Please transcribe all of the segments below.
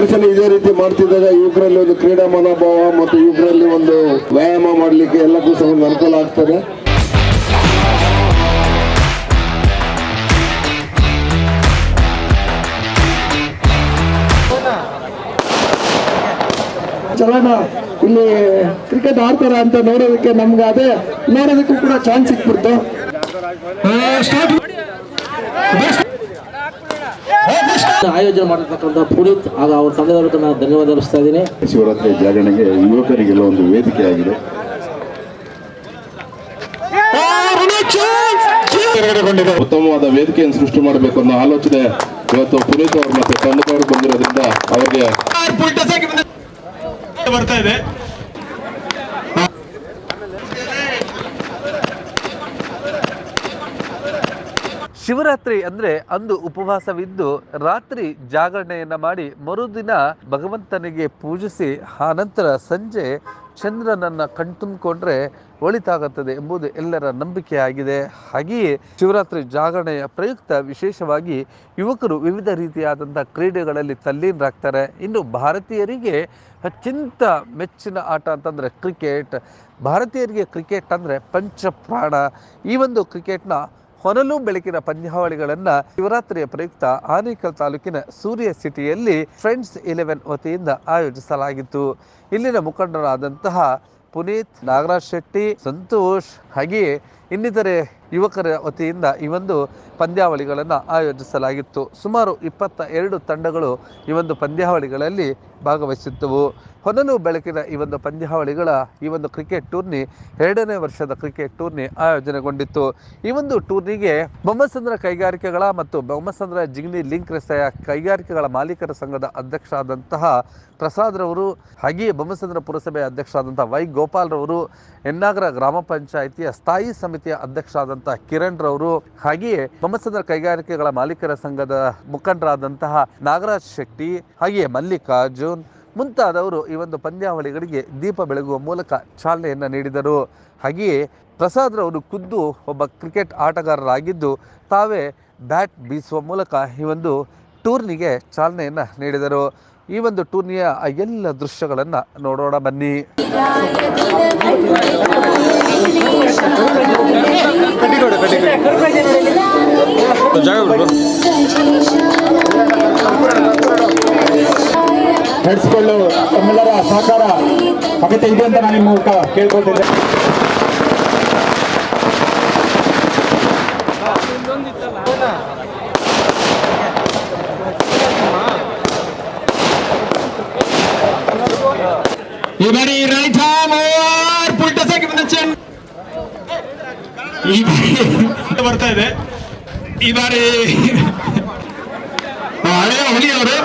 ವರ್ಷನೂ ಇದೇ ರೀತಿ ಮಾಡ್ತಿದ್ದಾಗ ಯುವಕರಲ್ಲಿ ಒಂದು ಕ್ರೀಡಾ ಮನೋಭಾವ ಮತ್ತು ಯುವಕರಲ್ಲಿ ಒಂದು ವ್ಯಾಯಾಮ ಮಾಡಲಿಕ್ಕೆ ಎಲ್ಲಕ್ಕೂ ಸಹ ಒಂದು ಅನುಕೂಲ ಆಗ್ತದೆ. ಚಲೋಣ ಇಲ್ಲಿ ಕ್ರಿಕೆಟ್ ಆಡ್ತಾರ ಅಂತ ನೋಡೋದಕ್ಕೆ ನಮ್ಗೆ ಅದೇ ನೋಡೋದಕ್ಕೂ ಕೂಡ ಚಾನ್ಸ್ ಸಿಕ್ಬಿಡ್ತು. ಆಯೋಜನೆ ಮಾಡಿರ್ತಕ್ಕಂಥ ಪುನೀತ್ ಹಾಗೂ ಅವ್ರ ತಂದೆಯವರಿಗೆ ನಾನು ಧನ್ಯವಾದ ಅರ್ಪಿಸ್ತಾ ಇದ್ದೀನಿ. ಶಿವರಾತ್ರಿ ಜಾಗರಣೆಗೆ ಯುವಕರಿಗೆಲ್ಲ ಒಂದು ವೇದಿಕೆ ಆಗಿದೆ. ಉತ್ತಮವಾದ ವೇದಿಕೆಯನ್ನು ಸೃಷ್ಟಿ ಮಾಡಬೇಕು ಅನ್ನೋ ಆಲೋಚನೆ ಇವತ್ತು ಪುನೀತ್ ಅವರು ಮತ್ತೆ ತಂಡದವರು ಬಂದಿರೋದ್ರಿಂದ ಅವರಿಗೆ ಬರ್ತಾ ಇದೆ. ಶಿವರಾತ್ರಿ ಅಂದ್ರೆ ಅಂದು ಉಪವಾಸವಿದ್ದು ರಾತ್ರಿ ಜಾಗರಣೆಯನ್ನ ಮಾಡಿ ಮರುದಿನ ಭಗವಂತನಿಗೆ ಪೂಜಿಸಿ ಆನಂತರ ಸಂಜೆ ಚಂದ್ರನನ್ನ ಕಣ್ತುಂಬಿಕೊಂಡ್ರೆ ಒಳಿತಾಗುತ್ತದೆ ಎಂಬುದು ಎಲ್ಲರ ನಂಬಿಕೆಯಾಗಿದೆ. ಹಾಗೆಯೇ ಶಿವರಾತ್ರಿ ಜಾಗರಣೆಯ ಪ್ರಯುಕ್ತ ವಿಶೇಷವಾಗಿ ಯುವಕರು ವಿವಿಧ ರೀತಿಯಾದಂಥ ಕ್ರೀಡೆಗಳಲ್ಲಿ ತಲ್ಲೀನರಾಗ್ತಾರೆ. ಇನ್ನು ಭಾರತೀಯರಿಗೆ ಅತ್ಯಂತ ಮೆಚ್ಚಿನ ಆಟ ಅಂತಂದರೆ ಕ್ರಿಕೆಟ್. ಭಾರತೀಯರಿಗೆ ಕ್ರಿಕೆಟ್ ಅಂದರೆ ಪಂಚಪ್ರಾಣ. ಈ ಒಂದು ಕ್ರಿಕೆಟ್ನ ಹೊನಲು ಬೆಳಕಿನ ಪಂದ್ಯಾವಳಿಗಳನ್ನು ಶಿವರಾತ್ರಿಯ ಪ್ರಯುಕ್ತ ಆನೇಕಲ್ ತಾಲೂಕಿನ ಸೂರ್ಯ ಸಿಟಿಯಲ್ಲಿ ಫ್ರೆಂಡ್ಸ್ ಇಲೆವೆನ್ ವತಿಯಿಂದ ಆಯೋಜಿಸಲಾಗಿತ್ತು. ಇಲ್ಲಿನ ಮುಖಂಡರಾದಂತಹ ಪುನೀತ್ ನಾಗರಾಜ್ ಶೆಟ್ಟಿ, ಸಂತೋಷ್, ಹಾಗೆಯೇ ಇನ್ನಿತರೆ ಯುವಕರ ವತಿಯಿಂದ ಈ ಒಂದು ಪಂದ್ಯಾವಳಿಗಳನ್ನು ಆಯೋಜಿಸಲಾಗಿತ್ತು. ಸುಮಾರು ಇಪ್ಪತ್ತ ಎರಡು ತಂಡಗಳು ಈ ಒಂದು ಪಂದ್ಯಾವಳಿಗಳಲ್ಲಿ ಭಾಗವಹಿಸಿದ್ದವು. ಹೊನಲು ಬೆಳಕಿನ ಈ ಒಂದು ಪಂದ್ಯಾವಳಿಗಳ ಈ ಒಂದು ಕ್ರಿಕೆಟ್ ಟೂರ್ನಿ ಎರಡನೇ ವರ್ಷದ ಕ್ರಿಕೆಟ್ ಟೂರ್ನಿ ಆಯೋಜನೆಗೊಂಡಿತ್ತು. ಈ ಒಂದು ಟೂರ್ನಿಗೆ ಬೊಮ್ಮಸಂದ್ರ ಕೈಗಾರಿಕೆಗಳ ಮತ್ತು ಬೊಮ್ಮಸಂದ್ರ ಜಿಗ್ನಿ ಲಿಂಕ್ ರಸ್ತೆಯ ಕೈಗಾರಿಕೆಗಳ ಮಾಲೀಕರ ಸಂಘದ ಅಧ್ಯಕ್ಷರಾದಂತಹ ಪ್ರಸಾದ್ ರವರು ಹಾಗೆಯೇ ಬೊಮ್ಮಸಂದ್ರ ಪುರಸಭೆಯ ಅಧ್ಯಕ್ಷರಾದಂತಹ ವೈ ಗೋಪಾಲ್ರವರು ಎನ್ನಾಗರ ಗ್ರಾಮ ಪಂಚಾಯಿತಿಯ ಸ್ಥಾಯಿ ಸಮಿತಿಯ ಅಧ್ಯಕ್ಷರಾದಂತಹ ಕಿರಣ್ ರವರು ಹಾಗೆಯೇ ಬೊಮ್ಮಸಂದ್ರ ಕೈಗಾರಿಕೆಗಳ ಮಾಲೀಕರ ಸಂಘದ ಮುಖಂಡರಾದಂತಹ ನಾಗರಾಜ್ ಶೆಟ್ಟಿ ಹಾಗೆಯೇ ಮಲ್ಲಿಕಾರ್ಜುನ್ ಮುಂತಾದವರು ಈ ಒಂದು ಪಂದ್ಯಾವಳಿಗಳಿಗೆ ದೀಪ ಬೆಳಗುವ ಮೂಲಕ ಚಾಲನೆಯನ್ನು ನೀಡಿದರು. ಹಾಗೆಯೇ ಪ್ರಸಾದ್ ರವರು ಖುದ್ದು ಒಬ್ಬ ಕ್ರಿಕೆಟ್ ಆಟಗಾರರಾಗಿದ್ದು ತಾವೇ ಬ್ಯಾಟ್ ಬೀಸುವ ಮೂಲಕ ಈ ಒಂದು ಟೂರ್ನಿಗೆ ಚಾಲನೆಯನ್ನು ನೀಡಿದರು. ಈ ಒಂದು ಟೂರ್ನಿಯ ಎಲ್ಲ ದೃಶ್ಯಗಳನ್ನು ನೋಡೋಣ ಬನ್ನಿ. ನಡೆಸಿಕೊಳ್ಳು ತಮ್ಮೆಲ್ಲರ ಸಹಕಾರ ಅಗತ್ಯ ಇದೆ ಅಂತ ನಾನು ನಿಮ್ಮ ಮೂಲಕ ಕೇಳ್ಕೊತಿದ್ದೆ ಈ ಬಾರಿ ರೈಟ್ ಆರ್ಮ್ ಓವರ್ ಪುಟ್ಟ ಸಾಕಿ ಬಂದ ಚೆಂಡ್ ಈ ಬಾರಿ ಬರ್ತಾ ಇದೆ ಈ ಬಾರಿ ಹಳೆಯ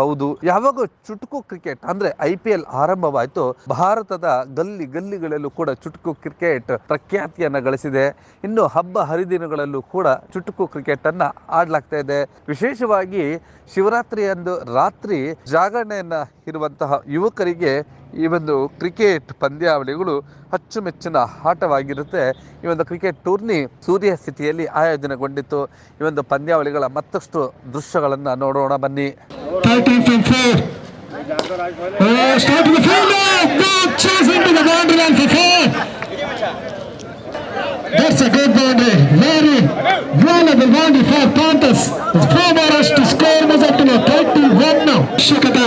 ಹೌದು. ಯಾವಾಗ ಚುಟುಕು ಕ್ರಿಕೆಟ್ ಅಂದ್ರೆ ಐ ಪಿ ಎಲ್ ಆರಂಭವಾಯಿತು. ಭಾರತದ ಗಲ್ಲಿ ಗಲ್ಲಿಗಳಲ್ಲೂ ಕೂಡ ಚುಟುಕು ಕ್ರಿಕೆಟ್ ಪ್ರಖ್ಯಾತಿಯನ್ನ ಗಳಿಸಿದೆ. ಇನ್ನು ಹಬ್ಬ ಹರಿದಿನಗಳಲ್ಲೂ ಕೂಡ ಚುಟುಕು ಕ್ರಿಕೆಟ್ ಅನ್ನ ಆಡ್ಲಾಗ್ತಾ ಇದೆ. ವಿಶೇಷವಾಗಿ ಶಿವರಾತ್ರಿಯಂದು ರಾತ್ರಿ ಜಾಗರಣೆಯನ್ನ ಇರುವಂತಹ ಯುವಕರಿಗೆ ಈ ಒಂದು ಕ್ರಿಕೆಟ್ ಪಂದ್ಯಾವಳಿಗಳು ಅಚ್ಚುಮೆಚ್ಚಿನ ಆಟವಾಗಿರುತ್ತೆ ಈ ಒಂದು ಕ್ರಿಕೆಟ್ ಟೂರ್ನಿ ಸೂರ್ಯ ಸಿಟಿಯಲ್ಲಿ ಆಯೋಜನೆಗೊಂಡಿತ್ತು ಈ ಒಂದು ಪಂದ್ಯಾವಳಿಗಳ ಮತ್ತಷ್ಟು ದೃಶ್ಯಗಳನ್ನು ನೋಡೋಣ ಬನ್ನಿ. Oh. That's a good boundary. Very valuable boundary for Panthers. It's four rush to score was up to now 31 now. ಅವಶ್ಯಕತೆ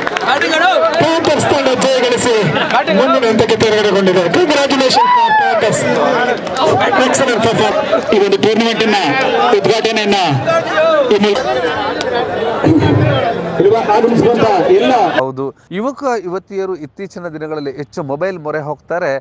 ಪ್ಯಾಂಥರ್ಸ್ ತಂಡ ಜಯಗಳಿಸಿ ಮುಂದಿನ ಹಂತಕ್ಕೆ ತೆರಗಡೆಗೊಂಡಿದೆ ಕಂಗ್ರಾಚುಲೇಷನ್ ಎಕ್ಸಲೆಂಟ್ ಪರ್ಫಾರ್ಮ್ ಈ ಒಂದು ಟೂರ್ನಮೆಂಟ್ ಅನ್ನ ಉದ್ಘಾಟನೆಯನ್ನ ಹೌದು. ಯುವಕ ಯುವತಿಯರು ಇತ್ತೀಚಿನ ದಿನಗಳಲ್ಲಿ ಹೆಚ್ಚು ಮೊಬೈಲ್ ಮೊರೆ ಹೋಗ್ತಾರೆ.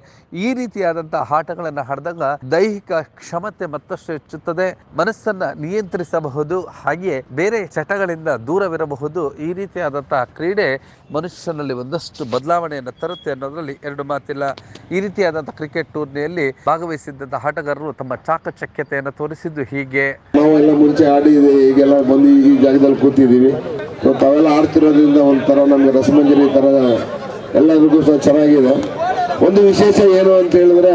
ಈ ರೀತಿಯಾದಂತಹ ಆಟಗಳನ್ನು ಆಡಿದಾಗ ದೈಹಿಕ ಕ್ಷಮತೆ ಮತ್ತಷ್ಟು ಹೆಚ್ಚುತ್ತದೆ. ಮನಸ್ಸನ್ನ ನಿಯಂತ್ರಿಸಬಹುದು. ಹಾಗೆಯೇ ಬೇರೆ ಚಟಗಳಿಂದ ದೂರವಿರಬಹುದು. ಈ ರೀತಿಯಾದಂತಹ ಕ್ರೀಡೆ ಮನುಷ್ಯನಲ್ಲಿ ಒಂದಷ್ಟು ಬದಲಾವಣೆಯನ್ನು ತರುತ್ತೆ ಅನ್ನೋದ್ರಲ್ಲಿ ಎರಡು ಮಾತಿಲ್ಲ. ಈ ರೀತಿಯಾದಂತಹ ಕ್ರಿಕೆಟ್ ಟೂರ್ನಿಯಲ್ಲಿ ಭಾಗವಹಿಸಿದ್ದಂತಹ ಆಟಗಾರರು ತಮ್ಮ ಚಾಕಚಕ್ಯತೆಯನ್ನು ತೋರಿಸಿದ್ದು ಹೀಗೆ. ನಾವೆಲ್ಲ ಮುಂಚೆ ಆಡಿದ್ದೀವಿ ಈಗೆಲ್ಲ ಬಂದು ಈ ಜಾಗದಲ್ಲಿ ಕೂತಿದ್ದೀವಿ. ತಾವೆಲ್ಲ ಆಡ್ತಿರೋದ್ರಿಂದ ಒಂಥರ ನಮಗೆ ರಸಮಂಜರಿ ಥರ ಎಲ್ಲರಿಗೂ ಸಹ ಚೆನ್ನಾಗಿದೆ. ಒಂದು ವಿಶೇಷ ಏನು ಅಂತ ಹೇಳಿದ್ರೆ,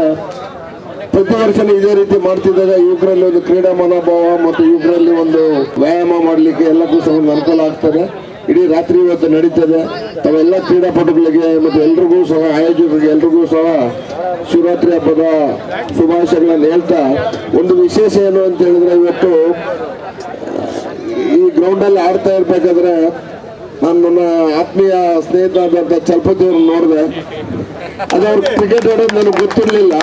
ಪ್ರತಿ ವರ್ಷನೂ ಇದೇ ರೀತಿ ಮಾಡ್ತಿದ್ದಾಗ ಯುವಕರಲ್ಲಿ ಒಂದು ಕ್ರೀಡಾ ಮನೋಭಾವ ಮತ್ತು ಯುವಕರಲ್ಲಿ ಒಂದು ವ್ಯಾಯಾಮ ಮಾಡಲಿಕ್ಕೆ ಎಲ್ಲಕ್ಕೂ ಸಹ ಒಂದು ಅನುಕೂಲ ಆಗ್ತದೆ. ಇಡೀ ರಾತ್ರಿ ಇವತ್ತು ನಡೀತದೆ. ತಾವೆಲ್ಲ ಕ್ರೀಡಾಪಟುಗಳಿಗೆ ಮತ್ತು ಎಲ್ರಿಗೂ ಸಹ, ಆಯೋಜಕರಿಗೆ ಎಲ್ರಿಗೂ ಸಹ ಶಿವರಾತ್ರಿ ಹಬ್ಬದ ಶುಭಾಶಯಗಳನ್ನು ಹೇಳ್ತಾ, ಒಂದು ವಿಶೇಷ ಏನು ಅಂತ ಹೇಳಿದ್ರೆ ಇವತ್ತು ಈ ಗ್ರೌಂಡಲ್ಲಿ ಆಡ್ತಾ ಇರ್ಬೇಕಾದ್ರೆ ನಾನು ನನ್ನ ಆತ್ಮೀಯ ಸ್ನೇಹಿತರಾದಂಥ ಚಲಪತಿ ಅವ್ರನ್ನ ನೋಡಿದೆ. ಅದು ಅವ್ರು ಕ್ರಿಕೆಟ್ ಆಡೋದು ನನಗೆ ಗೊತ್ತಿರಲಿಲ್ಲ.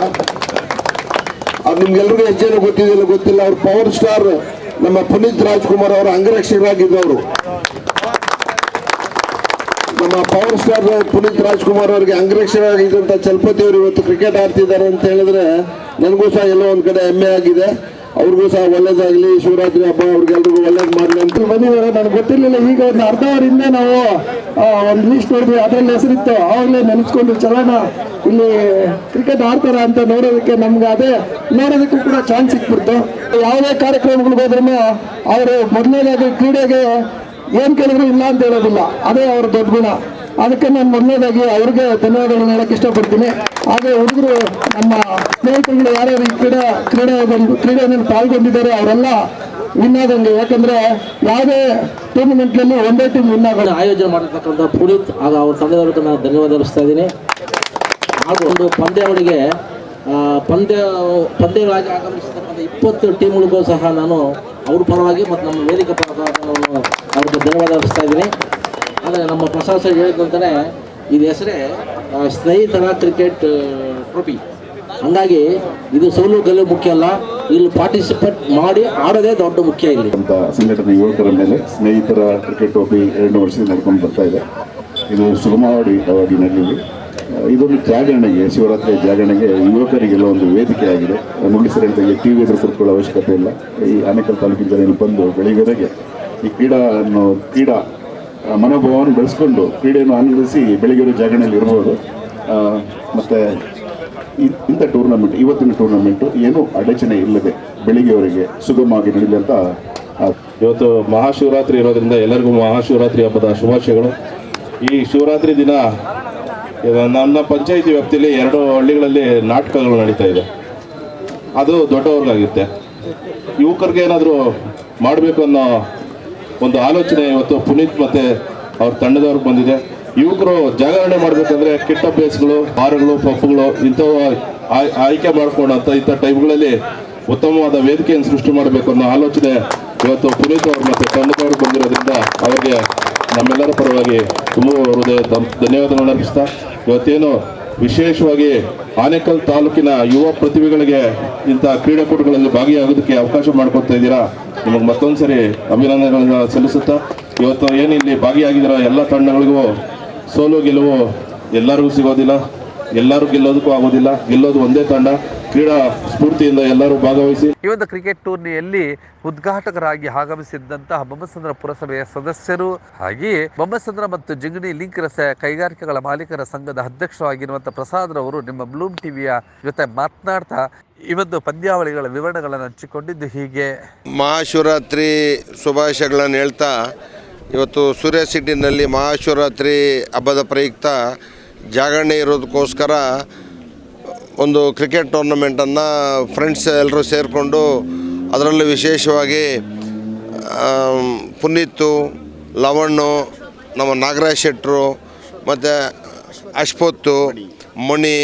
ಅದು ನಿಮ್ಗೆಲ್ರಿಗೂ ಎಷ್ಟು ಜನ ಗೊತ್ತಿದೆಯಲ್ಲ ಗೊತ್ತಿಲ್ಲ. ಅವ್ರು ಪವರ್ ಸ್ಟಾರ್ ನಮ್ಮ ಪುನೀತ್ ರಾಜ್ಕುಮಾರ್ ಅವರ ಅಂಗರಕ್ಷಕರಾಗಿದ್ದವರು. ನಮ್ಮ ಪವರ್ ಸ್ಟಾರ್ ಪುನೀತ್ ರಾಜ್ಕುಮಾರ್ ಅವರಿಗೆ ಅಂಗರಕ್ಷಕರಾಗಿದ್ದಂಥ ಚಲಪತಿ ಅವರು ಇವತ್ತು ಕ್ರಿಕೆಟ್ ಆಡ್ತಿದ್ದಾರೆ ಅಂತ ಹೇಳಿದ್ರೆ ನನಗೂ ಸಹ ಎಲ್ಲೋ ಒಂದು ಕಡೆ ಹೆಮ್ಮೆ ಆಗಿದೆ. ಅವ್ರಿಗೂ ಸಹ ಒಳ್ಳೇದಾಗ್ಲಿ. ಶಿವರಾತ್ರಿ ಹಬ್ಬ ಅವ್ರಿಗೆಲ್ರಿಗೂ ಒಳ್ಳೇದು ಮಾಡಲಿ ಅಂತ ಬಂದಿದ್ದಾರೆ ನನಗೆ ಗೊತ್ತಿರಲಿಲ್ಲ. ಈಗ ಒಂದು ಅರ್ಧ ಅವರಿಂದ ನಾವು ಒಂದು ಲೀಸ್ಟ್ ನೋಡಿದ್ವಿ ಅದರಲ್ಲಿ ಹೆಸರಿತ್ತು. ಆವಾಗಲೇ ನೆನೆಸ್ಕೊಂಡು ಚಲನ ಇಲ್ಲಿ ಕ್ರಿಕೆಟ್ ಆಡ್ತಾರ ಅಂತ ನೋಡೋದಕ್ಕೆ ನಮ್ಗೆ ಅದೇ ನೋಡೋದಕ್ಕೂ ಕೂಡ ಚಾನ್ಸ್ ಸಿಕ್ಬಿಡ್ತು. ಯಾವುದೇ ಕಾರ್ಯಕ್ರಮಗಳು ಹೋದ್ರೂ ಅವರು ಮೊದಲನೇದಾಗಿ ಕ್ರೀಡೆಗೆ ಏನು ಕೇಳಿದ್ರು ಇಲ್ಲ ಅಂತ ಹೇಳೋದಿಲ್ಲ. ಅದೇ ಅವ್ರ ದೊಡ್ಡ ಗುಣ. ಅದಕ್ಕೆ ನಾನು ಮೊದಲನೇದಾಗಿ ಅವ್ರಿಗೆ ಧನ್ಯವಾದಗಳನ್ನು ಹೇಳಕ್ಕೆ ಇಷ್ಟಪಡ್ತೀನಿ. ಹಾಗೆ ಹುಡುಗರು ನಮ್ಮ ಸ್ನೇಹಿತರುಗಳು ಯಾರ್ಯಾರು ಈ ಕ್ರೀಡಾ, ಕ್ರೀಡೆ ಕ್ರೀಡೆಯಲ್ಲಿ ಪಾಲ್ಗೊಂಡಿದ್ದಾರೆ, ಅವರೆಲ್ಲ ವಿನ್ ಆದಂಗೆ. ಯಾಕಂದ್ರೆ ಯಾವುದೇ ಟೂರ್ನಮೆಂಟ್ನಲ್ಲಿ ಒಂದೇ ಟೀಮ್ ವಿನ್ ಆಗೋಣ ಆಯೋಜನೆ ಮಾಡಿರ್ತಕ್ಕಂಥ ಪುನೀತ್ ಹಾಗೂ ಅವ್ರ ತಂದೆಯವರಿಗೆ ನಾನು ಧನ್ಯವಾದ ಅರ್ಪಿಸ್ತಾ ಇದ್ದೀನಿ. ಹಾಗೂ ಒಂದು ಪಂದ್ಯಾವಳಿಗೆ ಪಂದ್ಯ, ಪಂದ್ಯಗಳಾಗಿ ಆಗಮಿಸಿರ್ತಕ್ಕಂಥ ಇಪ್ಪತ್ತು ಟೀಮ್ಗಳಿಗೂ ಸಹ ನಾನು ಅವ್ರ ಪರವಾಗಿ ಮತ್ತು ನಮ್ಮ ವೇದಿಕೆ ಪರವಾಗಿ ನಾನು ಅವ್ರಿಗೆ ಧನ್ಯವಾದ ಅರ್ಪಿಸ್ತಾ ಇದ್ದೀನಿ. ಆದರೆ ನಮ್ಮ ಪ್ರಸಾದ್ ಸರ್ ಹೇಳಿದಂತಾನೆ ಇದು ಹೆಸರೇ ಸ್ನೇಹಿತರ ಕ್ರಿಕೆಟ್ ಟ್ರೋಫಿ ಹಂಗಾಗಿ ಇದು ಸೋಲು ಗೆಲುವು ಮುಖ್ಯ ಅಲ್ಲ, ಇಲ್ಲಿ ಪಾರ್ಟಿಸಿಪೇಟ್ ಮಾಡಿ ಆಡೋದೇ ದೊಡ್ಡ ಮುಖ್ಯ ಇಲ್ಲಿ. ಅಂತ ಸಂಘಟನೆ ಯುವಕರ ಮೇಲೆ ಸ್ನೇಹಿತರ ಕ್ರಿಕೆಟ್ ಟ್ರೋಫಿ ಎರಡು ವರ್ಷದಿಂದ ನಡ್ಕೊಂಡು ಬರ್ತಾ ಇದೆ. ಇದು ಸುಗಮವಾಡಿ ನಡೆಯಲಿ ಇದೊಂದು ಜಾಗರಣೆಗೆ ಶಿವರಾತ್ರಿ ಜಾಗರಣೆಗೆ ಯುವಕರಿಗೆಲ್ಲ ಒಂದು ವೇದಿಕೆ ಆಗಿದೆ. ಮುಗಿಸಿದ ಟಿ ವಿ ಎದುರು ಕೂತ್ಕೊಳ್ಳೋ ಅವಶ್ಯಕತೆ ಇಲ್ಲ. ಈ ಆನೇಕಲ್ ತಾಲೂಕಿನ ಜನ ಬಂದು ಬೆಳಿಗ್ಗೆವರೆಗೆ ಈ ಕ್ರೀಡಾ ಅನ್ನೋ ಕ್ರೀಡಾ ಮನೋಭಾವವನ್ನು ಬೆಳೆಸ್ಕೊಂಡು ಕ್ರೀಡೆಯನ್ನು ಆನಂದಿಸಿ ಬೆಳಗ್ಗೆ ಜಾಗರಣೆಯಲ್ಲಿ ಇರ್ಬೋದು. ಮತ್ತು ಇಂಥ ಟೂರ್ನಮೆಂಟ್ ಇವತ್ತಿನ ಟೂರ್ನಮೆಂಟು ಏನೂ ಅಡಚಣೆ ಇಲ್ಲದೆ ಬೆಳಿಗ್ಗೆವರೆಗೆ ಸುಗಮವಾಗಿ ನಡೀಲಿ ಅಂತ ಇವತ್ತು ಮಹಾಶಿವರಾತ್ರಿ ಇರೋದ್ರಿಂದ ಎಲ್ಲರಿಗೂ ಮಹಾಶಿವರಾತ್ರಿ ಹಬ್ಬದ ಶುಭಾಶಯಗಳು. ಈ ಶಿವರಾತ್ರಿ ದಿನ ನನ್ನ ಪಂಚಾಯಿತಿ ವ್ಯಾಪ್ತಿಯಲ್ಲಿ ಎರಡು ಹಳ್ಳಿಗಳಲ್ಲಿ ನಾಟಕಗಳು ನಡೀತಾ ಇದೆ. ಅದು ದೊಡ್ಡವರ್ಗಾಗಿರುತ್ತೆ. ಯುವಕರಿಗೆ ಏನಾದರೂ ಮಾಡಬೇಕು ಅನ್ನೋ ಒಂದು ಆಲೋಚನೆ ಇವತ್ತು ಪುನೀತ್ ಮತ್ತೆ ಅವ್ರ ತಂಡದವ್ರಿಗೆ ಬಂದಿದೆ. ಯುವಕರು ಜಾಗರಣೆ ಮಾಡಬೇಕಂದ್ರೆ ಕೆಟ್ಟ ಅಭ್ಯಾಸಗಳು ಬಾರ್ಗಳು ಪಬ್ಗಳು ಇಂಥವು ಆಯ್- ಆಯ್ಕೆ ಮಾಡ್ಕೊಂಡಂತ ಇಂಥ ಟೈಮ್ಗಳಲ್ಲಿ ಉತ್ತಮವಾದ ವೇದಿಕೆಯನ್ನು ಸೃಷ್ಟಿ ಮಾಡಬೇಕು ಅನ್ನೋ ಆಲೋಚನೆ ಇವತ್ತು ಪುನೀತ್ ಅವರು ಮತ್ತೆ ತಂಡದವರು ಬಂದಿರೋದ್ರಿಂದ ಅವರಿಗೆ ನಮ್ಮೆಲ್ಲರ ಪರವಾಗಿ ತುಂಬ ಹೃದಯ ಧನ್- ಧನ್ಯವಾದಗಳನ್ನು ಅರ್ಪಿಸ್ತಾ, ಇವತ್ತೇನು ವಿಶೇಷವಾಗಿ ಆನೇಕಲ್ ತಾಲೂಕಿನ ಯುವ ಪ್ರತಿಭೆಗಳಿಗೆ ಇಂತಹ ಕ್ರೀಡಾಕೂಟಗಳಲ್ಲಿ ಭಾಗಿಯಾಗೋದಕ್ಕೆ ಅವಕಾಶ ಮಾಡ್ಕೊತಾ ಇದ್ದೀರಾ? ನಿಮಗೆ ಮತ್ತೊಂದು ಸರಿ ಅಭಿನಂದನೆಗಳನ್ನ ಸಲ್ಲಿಸುತ್ತಾ, ಇವತ್ತು ಇಲ್ಲಿ ಭಾಗಿಯಾಗಿದ್ದೀರಾ ಎಲ್ಲ ತಂಡಗಳಿಗೂ? ಸೋಲು ಗೆಲುವು ಎಲ್ಲರಿಗೂ ಸಿಗೋದಿಲ್ಲ, ಎಲ್ಲರೂ ಗೆಲ್ಲೋದಕ್ಕೂ ಆಗೋದಿಲ್ಲ, ಗೆಲ್ಲೋದು ಒಂದೇ ತಂಡ. ಕ್ರೀಡಾ ಸ್ಫೂರ್ತಿಯಿಂದ ಎಲ್ಲರೂ ಭಾಗವಹಿಸಿ. ಈ ಒಂದು ಕ್ರಿಕೆಟ್ ಟೂರ್ನಿಯಲ್ಲಿ ಉದ್ಘಾಟಕರಾಗಿ ಆಗಮಿಸಿದ್ದಂತಹ ಬೊಮ್ಮಸಂದ್ರ ಪುರಸಭೆಯ ಸದಸ್ಯರು ಹಾಗೆಯೇ ಬೊಮ್ಮಸಂದ್ರ ಮತ್ತು ಜಿಂಗಣಿ ಲಿಂಕ್ ರಸ ಕೈಗಾರಿಕೆಗಳ ಮಾಲೀಕರ ಸಂಘದ ಅಧ್ಯಕ್ಷರಾಗಿರುವಂತಹ ಪ್ರಸಾದ್ ರವರು ನಿಮ್ಮ ಬ್ಲೂಮ್ ಟಿವಿಯ ಜೊತೆ ಮಾತನಾಡ್ತಾ ಈ ಒಂದು ಪಂದ್ಯಾವಳಿಗಳ ವಿವರಣೆಗಳನ್ನು ಹಂಚಿಕೊಂಡಿದ್ದು ಹೀಗೆ. ಮಹಾಶಿವರಾತ್ರಿ ಶುಭಾಶಯಗಳನ್ನು ಹೇಳ್ತಾ ಇವತ್ತು ಸೂರ್ಯ ಸಿಟಿನಲ್ಲಿ ಮಹಾಶಿವರಾತ್ರಿ ಹಬ್ಬದ ಪ್ರಯುಕ್ತ ಜಾಗರಣೆ ಇರೋದಕ್ಕೋಸ್ಕರ ಒಂದು ಕ್ರಿಕೆಟ್ ಟೂರ್ನಮೆಂಟನ್ನು ಫ್ರೆಂಡ್ಸ್ ಎಲ್ಲರೂ ಸೇರಿಕೊಂಡು ಅದರಲ್ಲೂ ವಿಶೇಷವಾಗಿ ಪುನೀತ್, ಲವಣ್ಣು, ನಮ್ಮ ನಾಗರಾಜ್ ಶೆಟ್ಟರು ಮತ್ತು ಅಶ್ಪೊತ್ತು, ಮಣಿ,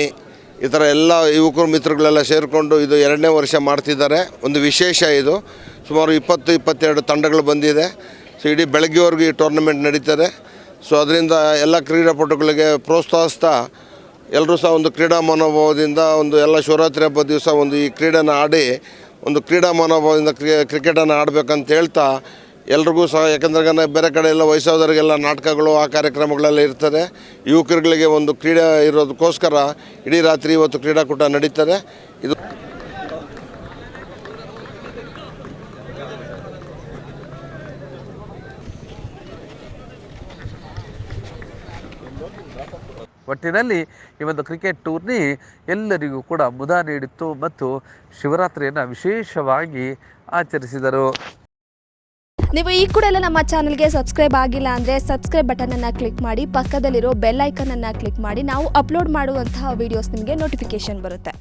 ಈ ಥರ ಎಲ್ಲ ಯುವಕರು, ಮಿತ್ರಗಳೆಲ್ಲ ಸೇರಿಕೊಂಡು ಇದು ಎರಡನೇ ವರ್ಷ ಮಾಡ್ತಿದ್ದಾರೆ. ಒಂದು ವಿಶೇಷ ಇದು. ಸುಮಾರು ಇಪ್ಪತ್ತು, ಇಪ್ಪತ್ತೆರಡು ತಂಡಗಳು ಬಂದಿದೆ. ಸೊ ಇಡೀ ಬೆಳಗ್ಗೆವರೆಗೂ ಈ ಟೂರ್ನಮೆಂಟ್ ನಡೀತದೆ. ಸೊ ಅದರಿಂದ ಎಲ್ಲ ಕ್ರೀಡಾಪಟುಗಳಿಗೆ ಪ್ರೋತ್ಸಾಹಿಸ್ತಾ ಎಲ್ಲರೂ ಸಹ ಒಂದು ಕ್ರೀಡಾ ಮನೋಭಾವದಿಂದ ಒಂದು ಎಲ್ಲ ಶಿವರಾತ್ರಿ ಹಬ್ಬದ ದಿವಸ ಒಂದು ಈ ಕ್ರೀಡೆನ ಆಡಿ, ಒಂದು ಕ್ರೀಡಾ ಮನೋಭಾವದಿಂದ ಕ್ರಿ, ಕ್ರಿಕೆಟನ್ನು ಆಡಬೇಕಂತ ಹೇಳ್ತಾ, ಎಲ್ರಿಗೂ ಸಹ ಯಾಕಂದ್ರೆ ಬೇರೆ ಕಡೆ ಎಲ್ಲ ವಯಸ್ಸಾದವರಿಗೆಲ್ಲ ನಾಟಕಗಳು ಆ ಕಾರ್ಯಕ್ರಮಗಳೆಲ್ಲ ಇರ್ತದೆ. ಯುವಕರುಗಳಿಗೆ ಒಂದು ಕ್ರೀಡೆ ಇರೋದಕ್ಕೋಸ್ಕರ ಇಡೀ ರಾತ್ರಿ ಇವತ್ತು ಕ್ರೀಡಾಕೂಟ ನಡೀತದೆ. ಇದು ಒಟ್ಟಿನಲ್ಲಿ ಈ ಒಂದು ಕ್ರಿಕೆಟ್ ಟೂರ್ನಿ ಎಲ್ಲರಿಗೂ ಕೂಡ ಮುದ ನೀಡಿತ್ತು ಮತ್ತು ಶಿವರಾತ್ರಿಯನ್ನು ವಿಶೇಷವಾಗಿ ಆಚರಿಸಿದರು. ನೀವು ಈ ಕೂಡ ಎಲ್ಲ ನಮ್ಮ ಚಾನಲ್ಗೆ ಸಬ್ಸ್ಕ್ರೈಬ್ ಆಗಿಲ್ಲ ಅಂದರೆ ಸಬ್ಸ್ಕ್ರೈಬ್ ಬಟನನ್ನು ಕ್ಲಿಕ್ ಮಾಡಿ, ಪಕ್ಕದಲ್ಲಿರೋ ಬೆಲ್ ಐಕನನ್ನು ಕ್ಲಿಕ್ ಮಾಡಿ, ನಾವು ಅಪ್ಲೋಡ್ ಮಾಡುವಂತಹ ವೀಡಿಯೋಸ್ ನಿಮಗೆ ನೋಟಿಫಿಕೇಶನ್ ಬರುತ್ತೆ.